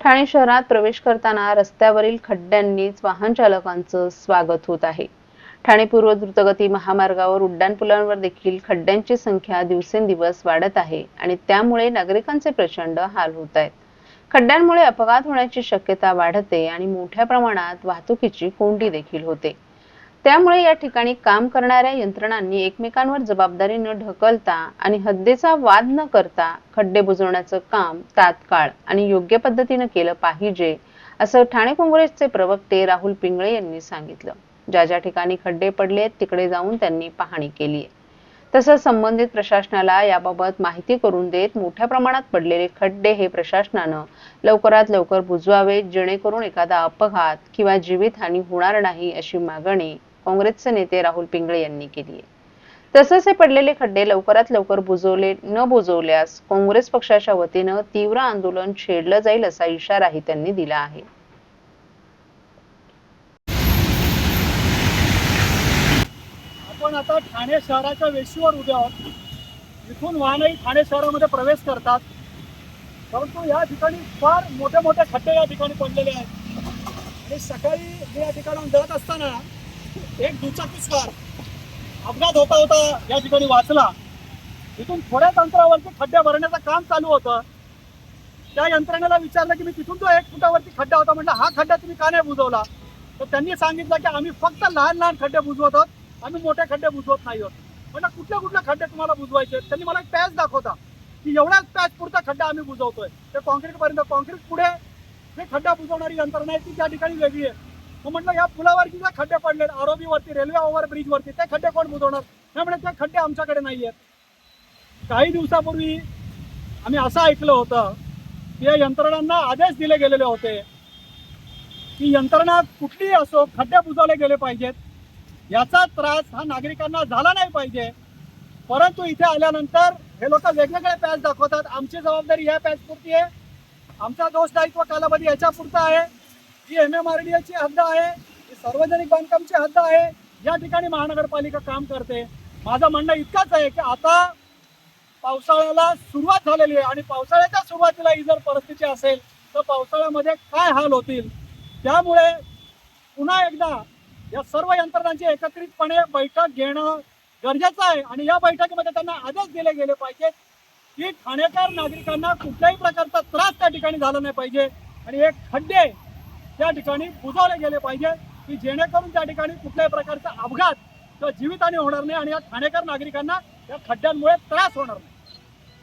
ठाणे शहरात प्रवेश करताना रस्त्यावरील खड्ड्यांनीच वाहन चालकांचं स्वागत होत आहे. ठाणे पूर्व द्रुतगती महामार्गावर उड्डाणपुलांवर देखील खड्ड्यांची संख्या दिवसेंदिवस वाढत आहे आणि त्यामुळे नागरिकांचे प्रचंड हाल होत आहेत. खड्ड्यांमुळे अपघात होण्याची शक्यता वाढते आणि मोठ्या प्रमाणात वाहतुकीची कोंडी देखील होते. त्यामुळे या ठिकाणी काम करणाऱ्या यंत्रणांनी एकमेकांवर जबाबदारी न ढकलता आणि हद्दीचा वाद न करता खड्डे बुजवण्याचं काम तात्काळ आणि योग्य पद्धतीनं केलं पाहिजे असं ठाणे काँग्रेसचे प्रवक्ते राहुल पिंगळे यांनी सांगितलं. ज्या ज्या ठिकाणी खड्डे पडले तिकडे जाऊन त्यांनी पाहणी केली आहे तसंच संबंधित प्रशासनाला याबाबत माहिती करून देत मोठ्या प्रमाणात पडलेले खड्डे हे प्रशासनानं लवकरात लवकर बुजवावेत जेणेकरून एखादा अपघात किंवा जीवितहानी होणार नाही अशी मागणी काँग्रेसचे नेते राहुल पिंगळे यांनी केली आहे. तसंच हे पडलेले खड्डे लवकरात लवकर बुजवले न बुजवल्यास काँग्रेस पक्षाच्या वतीनं तीव्र आंदोलन छेडलं जाईल असा इशाराही त्यांनी दिला आहे. आपण आता ठाणे शहराच्या वेशीवर उभे आहोत. इथून वाहनही ठाणे शहरामध्ये प्रवेश करतात. परंतु या ठिकाणी फार मोठ्या मोठ्या खड्डे या ठिकाणी पडलेले आहेत. आणि सकाळी मी या ठिकाणाहून जात असताना एक दुचाकीस्वार अपघात होता होता या ठिकाणी वाचला. इथून थोड्याच अंतरावरती खड्डे भरण्याचं काम चालू होतं. त्या यंत्रणेला विचारलं की मी तिथून जो एक फुटावरती खड्डा होता म्हटलं हा खड्डा तुम्ही का नाही बुजवला? तर त्यांनी सांगितलं की आम्ही फक्त लहान लहान खड्डे बुजवत आहोत. आम्ही मोठे खड्डे बुजवत नाही आहोत. म्हणजे कुठले कुठले खड्डे तुम्हाला बुजवायचे त्यांनी मला एक पॅच दाखवता. की एवढ्याच पॅच पुरता खड्डा आम्ही बुजवतोय. ते कॉन्क्रीट पर्यंत कॉन्क्रीट पुढे हे खड्डा बुजवणारी यंत्रणा आहे ती त्या ठिकाणी वेगळी आहे. मग म्हटलं या पुलावर जे खड्डे पडले आरोबीवरती रेल्वे ओव्हर ब्रिज वरती ते खड्डे कोण बुजवणार? त्यामुळे ते खड्डे आमच्याकडे नाही आहेत. काही दिवसापूर्वी आम्ही असं ऐकलं होतं की या यंत्रणांना आदेश दिले गेलेले होते की यंत्रणा कुठलीही असो खड्डे बुजवले गेले पाहिजेत. याचा त्रास हा नागरिकांना झाला नाही पाहिजे. परंतु इथे आल्यानंतर हे लोक वेगवेगळे पॅच दाखवतात. आमची जबाबदारी या पॅच पुरती आहे. आमचा दोष दायित्व कालावधी याच्या पुरता आहे. ही एम एम आर डी एची हद्द आहे. ही सार्वजनिक बांधकामची हद्द आहे. या ठिकाणी महानगरपालिका काम करते. माझं म्हणणं इतकंच आहे की आता पावसाळ्याला सुरुवात झालेली आहे आणि पावसाळ्याच्या सुरुवातीला ही जर परिस्थिती असेल तर पावसाळ्यामध्ये काय हाल होतील? त्यामुळे पुन्हा एकदा या सर्व यंत्रणांची एकत्रितपणे बैठक घेणं गरजेचं आहे. आणि या बैठकीमध्ये त्यांना आदेश दिले गेले पाहिजेत की ठाणेकर नागरिकांना कुठल्याही प्रकारचा त्रास त्या ठिकाणी झाला नाही पाहिजे. आणि एक खड्डे त्या ठिकाणी बुजवले गेले पाहिजे की जेणेकरून त्या ठिकाणी कुठल्याही प्रकारचा अपघात किंवा जीवितहानी होणार नाही आणि या ठाणेकर नागरिकांना या खड्ड्यांमुळे त्रास होणार नाही.